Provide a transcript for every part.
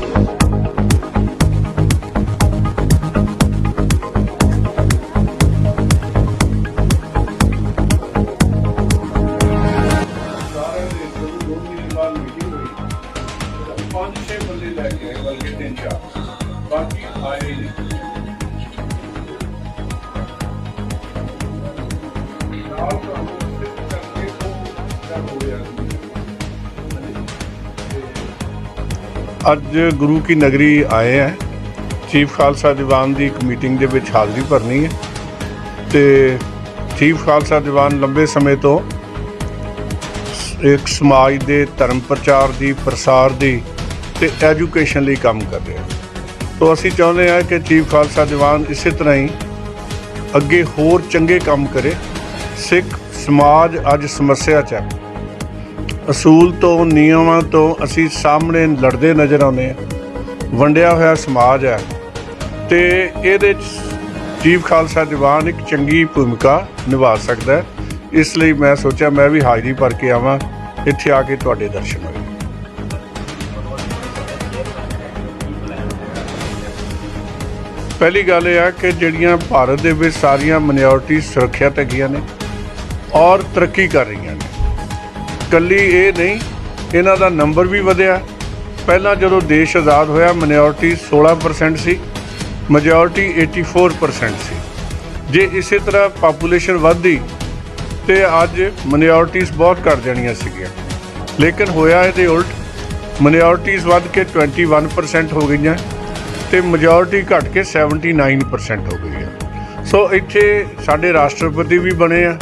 ਸਾਰੇ ਅੱਜ ਗੁਰੂ ਕੀ ਨਗਰੀ ਆਏ ਹੈ ਚੀਫ ਖਾਲਸਾ ਦੀਵਾਨ ਦੀ ਇੱਕ ਮੀਟਿੰਗ ਦੇ ਵਿੱਚ ਹਾਜ਼ਰੀ ਭਰਨੀ ਹੈ। ਤੇ ਚੀਫ ਖਾਲਸਾ ਦੀਵਾਨ ਲੰਬੇ ਸਮੇਂ ਤੋਂ ਇੱਕ ਸਮਾਜ ਦੇ ਧਰਮ ਪ੍ਰਚਾਰ ਦੀ, ਪ੍ਰਸਾਰ ਦੀ ਤੇ ਐਜੂਕੇਸ਼ਨ ਲਈ ਕੰਮ ਕਰ ਰਿਹਾ। ਤੋਂ ਅਸੀਂ ਚਾਹੁੰਦੇ ਹਾਂ ਕਿ ਚੀਫ ਖਾਲਸਾ ਦੀਵਾਨ ਇਸੇ ਤਰ੍ਹਾਂ ਹੀ ਅੱਗੇ ਹੋਰ ਚੰਗੇ ਕੰਮ ਕਰੇ। ਸਿੱਖ ਸਮਾਜ ਅੱਜ ਸਮੱਸਿਆ 'ਚ ਹੈ। ਅਸੂਲ ਤੋਂ, ਨਿਯਮਾਂ ਤੋਂ ਅਸੀਂ ਸਾਹਮਣੇ ਲੜਦੇ ਨਜ਼ਰ ਆਉਂਦੇ ਹਾਂ। ਵੰਡਿਆ ਹੋਇਆ ਸਮਾਜ ਹੈ। ਤੇ ਇਹਦੇ 'ਚ ਚੀਫ ਖਾਲਸਾ ਦੀਵਾਨ ਇੱਕ ਚੰਗੀ ਭੂਮਿਕਾ ਨਿਭਾ ਸਕਦਾ ਹੈ। ਇਸ ਲਈ ਮੈਂ ਸੋਚਿਆ ਮੈਂ ਵੀ ਹਾਜ਼ਰੀ ਭਰ ਕੇ ਆਵਾਂ, ਇੱਥੇ ਆ ਕੇ ਤੁਹਾਡੇ ਦਰਸ਼ਨ ਹੋਏ। ਪਹਿਲੀ ਗੱਲ ਇਹ ਆ ਕਿ ਜਿਹੜੀਆਂ ਭਾਰਤ ਦੇ ਵਿੱਚ ਸਾਰੀਆਂ ਮਿਨੋਰਟੀ ਸੁਰੱਖਿਅਤ ਹੈਗੀਆਂ ਨੇ ਔਰ ਤਰੱਕੀ ਕਰ ਰਹੀਆਂ ਨੇ। ਕੱਲੀ ਇਹ ਨਹੀਂ, ਇਹਨਾਂ ਦਾ ਨੰਬਰ ਵੀ ਵਧਿਆ। ਪਹਿਲਾਂ ਜਦੋਂ ਦੇਸ਼ ਆਜ਼ਾਦ ਹੋਇਆ ਮਿਨੋਰਟੀ 16% ਸੀ ਮੈਜੋਰਟੀ 84% ਸੀ। ਜੇ ਇਸੇ ਤਰ੍ਹਾਂ ਪਾਪੂਲੇਸ਼ਨ ਵਧਦੀ, ਤੇ ਅੱਜ ਮਿਨੋਰਟੀਜ਼ ਬਹੁਤ ਘਟ ਜਾਣੀਆਂ ਸੀਗੀਆਂ। ਲੇਕਿਨ ਹੋਇਆ ਇਹਦੇ ਉਲਟ ਮਿਨੋਰਟੀਜ਼ ਵੱਧ ਕੇ 21% ਹੋ ਗਈਆਂ, ਤੇ ਮੈਜੋਰਟੀ ਘਟ ਕੇ 79% ਹੋ ਗਈ ਹੈ ਸੋ ਇੱਥੇ ਸਾਡੇ ਰਾਸ਼ਟਰਪਤੀ ਵੀ ਬਣੇ ਆ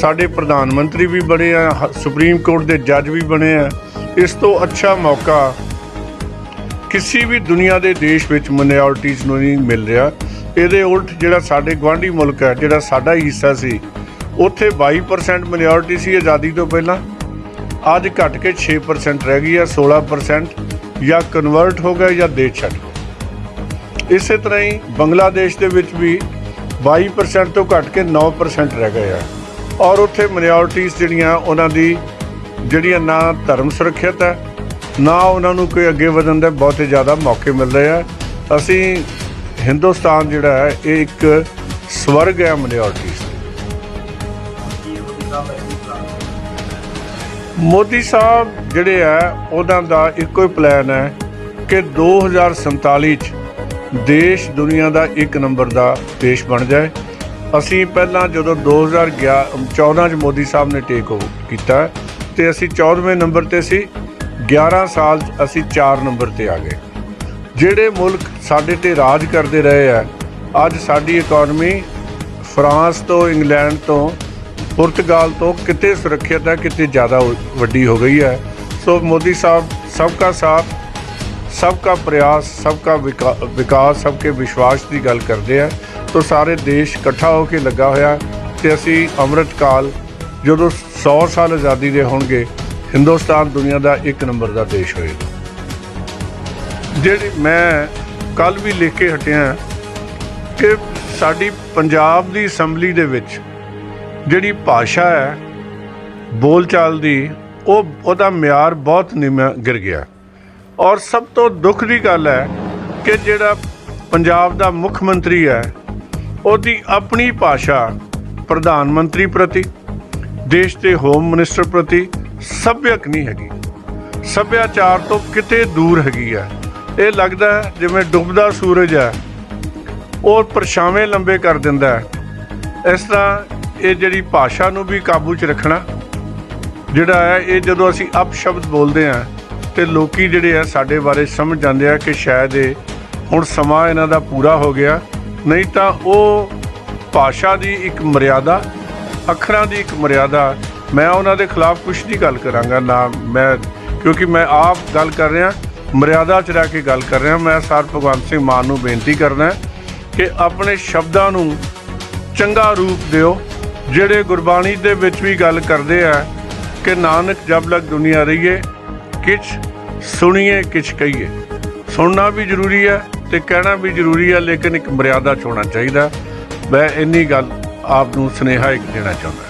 ਸਾਡੇ ਪ੍ਰਧਾਨ ਮੰਤਰੀ ਵੀ ਬਣੇ ਆ, ਹ- ਸੁਪਰੀਮ ਕੋਰਟ ਦੇ ਜੱਜ ਵੀ ਬਣੇ ਆ। ਇਸ ਤੋਂ ਅੱਛਾ ਮੌਕਾ ਕਿਸੇ ਵੀ ਦੁਨੀਆ ਦੇ ਦੇਸ਼ ਵਿੱਚ ਮਿਨੋਰਟੀਜ਼ ਨੂੰ ਨਹੀਂ ਮਿਲ ਰਿਹਾ। ਇਹਦੇ ਉਲਟ ਜਿਹੜਾ ਸਾਡੇ ਗਵਾਂਢੀ ਮੁਲਕ ਹੈ, ਜਿਹੜਾ ਸਾਡਾ ਹੀ ਹਿੱਸਾ ਸੀ, ਉੱਥੇ 22% ਮਿਨੋਰਟੀ ਸੀ ਆਜ਼ਾਦੀ ਤੋਂ ਪਹਿਲਾਂ। ਅੱਜ ਘਟ ਕੇ 6% ਰਹਿ ਗਈ ਹੈ 16% ਜਾਂ ਕਨਵਰਟ ਹੋ ਗਏ ਜਾਂ ਦੇਸ਼ ਛੱਡ ਗਏ ਇਸੇ ਤਰ੍ਹਾਂ ਹੀ ਬੰਗਲਾਦੇਸ਼ ਦੇ ਵਿੱਚ ਵੀ 22% ਤੋਂ ਘਟ ਕੇ 9% ਰਹਿ ਗਏ ਆ। ਔਰ ਉੱਥੇ ਮਿਨੋਰਟੀਜ਼ ਜਿਹੜੀਆਂ, ਉਹਨਾਂ ਦੀ ਜਿਹੜੀਆਂ ਨਾ ਧਰਮ ਸੁਰੱਖਿਅਤ ਹੈ, ਨਾ ਉਹਨਾਂ ਨੂੰ ਕੋਈ ਅੱਗੇ ਵਧਣ ਦੇ ਬਹੁਤੇ ਜ਼ਿਆਦਾ ਮੌਕੇ ਮਿਲ ਰਹੇ ਆ। ਅਸੀਂ ਹਿੰਦੁਸਤਾਨ ਜਿਹੜਾ ਹੈ, ਇਹ ਇੱਕ ਸਵਰਗ ਹੈ ਮਿਨੋਰਟੀਜ਼ ਮੋਦੀ ਸਾਹਿਬ ਜਿਹੜੇ ਆ, ਉਹਨਾਂ ਦਾ ਇੱਕੋ ਹੀ ਪਲਾਨ ਹੈ ਕਿ 2047 ਚ ਦੇਸ਼ ਦੁਨੀਆ ਦਾ ਇੱਕ ਨੰਬਰ ਦਾ ਦੇਸ਼ ਬਣ ਜਾਏ। ਅਸੀਂ ਪਹਿਲਾਂ ਜਦੋਂ 2014 ਚ ਮੋਦੀ ਸਾਹਿਬ ਨੇ ਟੇਕ ਓਵਰ ਕੀਤਾ ਤੇ ਅਸੀਂ 14ਵੇਂ ਨੰਬਰ ਤੇ ਸੀ। 11 ਸਾਲ 'ਚ ਅਸੀਂ 4 ਨੰਬਰ ਤੇ ਆ ਗਏ। ਜਿਹੜੇ ਮੁਲਕ ਸਾਡੇ ਤੇ ਰਾਜ ਕਰਦੇ ਰਹੇ ਆ, ਅੱਜ ਸਾਡੀ ਇਕਨੋਮੀ ਫਰਾਂਸ ਤੋਂ, ਇੰਗਲੈਂਡ ਤੋਂ, ਪੁਰਤਗਾਲ ਤੋਂ ਕਿਤੇ ਸੁਰੱਖਿਅਤ ਹੈ, ਕਿਤੇ ਜ਼ਿਆਦਾ ਹੋ- ਵੱਡੀ ਹੋ ਗਈ ਹੈ। ਸੋ ਮੋਦੀ ਸਾਹਿਬ ਸਭ ਸਬਕਾ ਸਾਥ ਸਭ ਸਬਕਾ ਪ੍ਰਯਾਸ, ਸਬਕਾ ਵਿਕਾ- ਵਿਕਾਸ ਸਭ ਸਬਕੇ ਵਿਸ਼ਵਾਸ ਦੀ ਗੱਲ ਕਰਦੇ ਆ। ਤੋਂ ਸਾਰੇ ਦੇਸ਼ ਇਕੱਠਾ ਹੋ ਕੇ ਲੱਗਾ ਹੋਇਆ ਤੇ ਅਸੀਂ ਅੰਮ੍ਰਿਤ ਕਾਲ ਜਦੋਂ 100 ਸਾਲ ਆਜ਼ਾਦੀ ਦੇ ਹੋਣਗੇ, ਹਿੰਦੁਸਤਾਨ ਦੁਨੀਆ ਦਾ ਇੱਕ ਨੰਬਰ ਦਾ ਦੇਸ਼ ਹੋਏਗਾ। ਜਿਹੜੀ ਮੈਂ ਕੱਲ ਵੀ ਲਿਖ ਕੇ ਹਟਿਆ ਕਿ ਸਾਡੀ ਪੰਜਾਬ ਦੀ ਅਸੈਂਬਲੀ ਦੇ ਵਿੱਚ ਜਿਹੜੀ ਭਾਸ਼ਾ ਹੈ, ਬੋਲਚਾਲ ਦੀ, ਉਹ, ਉਹਦਾ ਮਿਆਰ ਬਹੁਤ ਨਿਮਿਆ ਗਿਰ ਗਿਆ। ਔਰ ਸਭ ਤੋਂ ਦੁੱਖ ਦੀ ਗੱਲ ਹੈ ਕਿ ਜਿਹੜਾ ਪੰਜਾਬ ਦਾ ਮੁੱਖ ਮੰਤਰੀ ਹੈ ਉਹਦੀ ਆਪਣੀ ਭਾਸ਼ਾ ਪ੍ਰਧਾਨ ਮੰਤਰੀ ਪ੍ਰਤੀ, ਦੇਸ਼ ਦੇ ਹੋਮ ਮਿਨਿਸਟਰ ਪ੍ਰਤੀ ਸਭਿਅਕ ਨਹੀਂ ਹੈਗੀ। ਸੱਭਿਆਚਾਰ ਤੋਂ ਕਿਤੇ ਦੂਰ ਹੈਗੀ ਹੈ ਇਹ ਲੱਗਦਾ ਜਿਵੇਂ ਡੁੱਬਦਾ ਸੂਰਜ ਹੈ, ਉਹ ਪਰਛਾਵੇਂ ਲੰਬੇ ਕਰ ਦਿੰਦਾ ਇਸ ਤਰ੍ਹਾਂ ਇਹ ਜਿਹੜੀ ਭਾਸ਼ਾ ਨੂੰ ਵੀ ਕਾਬੂ 'ਚ ਰੱਖਣਾ, ਜਿਹੜਾ ਹੈ, ਇਹ ਜਦੋਂ ਅਸੀਂ ਅਪਸ਼ਬਦ ਬੋਲਦੇ ਆ ਤੇ ਲੋਕੀ ਜਿਹੜੇ ਆ ਸਾਡੇ ਬਾਰੇ ਸਮਝ ਜਾਂਦੇ ਆ ਕਿ ਸ਼ਾਇਦ ਇਹ ਹੁਣ ਸਮਾਂ ਇਹਨਾਂ ਦਾ ਪੂਰਾ ਹੋ ਗਿਆ। ਨਹੀਂ ਤਾਂ ਉਹ ਭਾਸ਼ਾ ਦੀ ਇੱਕ ਮਰਿਆਦਾ, ਅੱਖਰਾਂ ਦੀ ਇੱਕ ਮਰਿਆਦਾ, ਮੈਂ ਉਹਨਾਂ ਦੇ ਖਿਲਾਫ ਕੁਝ ਨਹੀਂ ਗੱਲ ਕਰਾਂਗਾ, ਨਾ ਮੈਂ, ਕਿਉਂਕਿ ਮੈਂ ਆਪ ਗੱਲ ਕਰ ਰਿਹਾ, ਮਰਿਆਦਾ 'ਚ ਰਹਿ ਕੇ ਗੱਲ ਕਰ ਰਿਹਾ, ਮੈਂ ਸਰ ਭਗਵੰਤ ਸਿੰਘ ਮਾਨ ਨੂੰ ਬੇਨਤੀ ਕਰਦਾ ਕਿ ਆਪਣੇ ਸ਼ਬਦਾਂ ਨੂੰ ਚੰਗਾ ਰੂਪ ਦਿਓ, ਜਿਹੜੇ ਗੁਰਬਾਣੀ ਦੇ ਵਿੱਚ ਵੀ ਗੱਲ ਕਰਦੇ ਆ ਕਿ ਨਾਨਕ ਜਬ ਲਗ ਦੁਨੀਆ ਰਹੀਏ, ਕਿਛ ਸੁਣੀਏ, ਕਿਛ ਕਹੀਏ। ਸੁਣਨਾ ਵੀ ਜ਼ਰੂਰੀ ਹੈ ਤੇ ਕਹਿਣਾ ਵੀ ਜ਼ਰੂਰੀ ਆ, ਲੇਕਿਨ ਇੱਕ ਮਰਿਆਦਾ 'ਚ ਹੋਣਾ ਚਾਹੀਦਾ। ਮੈਂ ਇੰਨੀ ਗੱਲ ਆਪ ਨੂੰ ਸੁਨੇਹਾ ਇੱਕ ਦੇਣਾ ਚਾਹੁੰਦਾ।